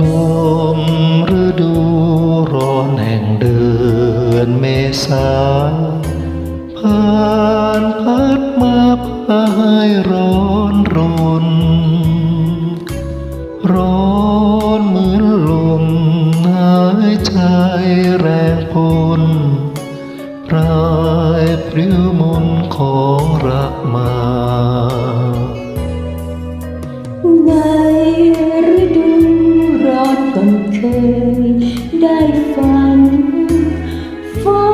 ลมฤดูร้อนแห่งเดือนเมษาผ่านพัดมาพายร้อนรน ร้อนเหมือนลมหายใจแรงพนพรายปลิวมนของรักมา ได้ฟังฝา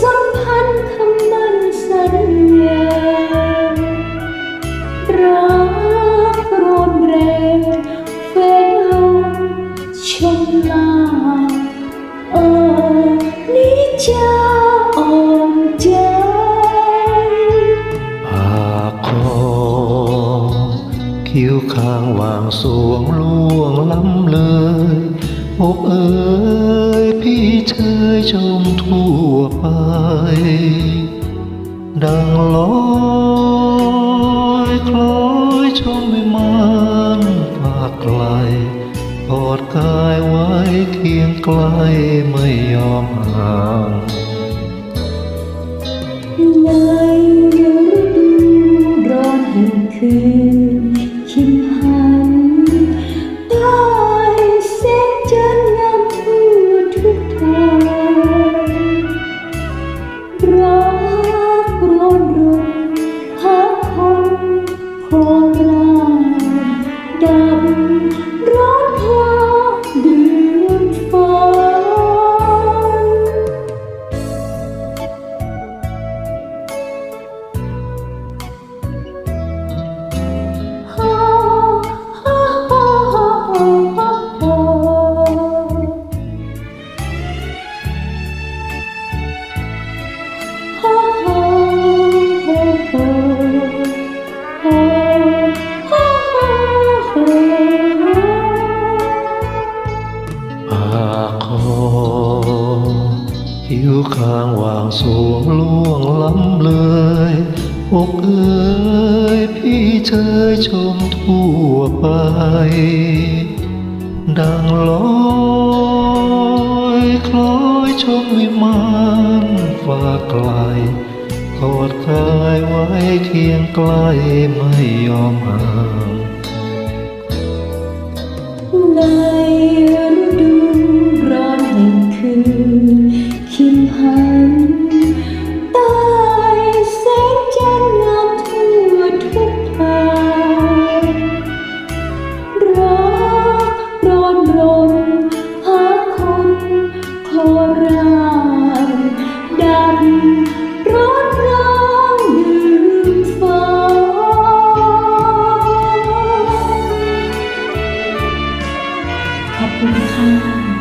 สัมพันธ์คำมั่นสัญญารักร้อนแรงเฟลชมลาเออนี้จะอ่อนใจปากคอคิ้วข้างวางสวงล่วงล้ำเลยอกเอ๋ย ชยชมทั่วไป ดังลอยคล้อยชมวิมานฝากไกลกอดกายไว้เคียงใกลไม่ยอมห่างในฤดูร้อนแห่งคืน com คิ้วข้างวางสวงล่วงล้ำเลยอกเอ๋ยพี่เชยชมทั่วไป ดังลอยคล้อยชมวิมานฟ้าไกลกอดกายไว้เคียงใกล้ไม่ยอมห่างใน 不堪.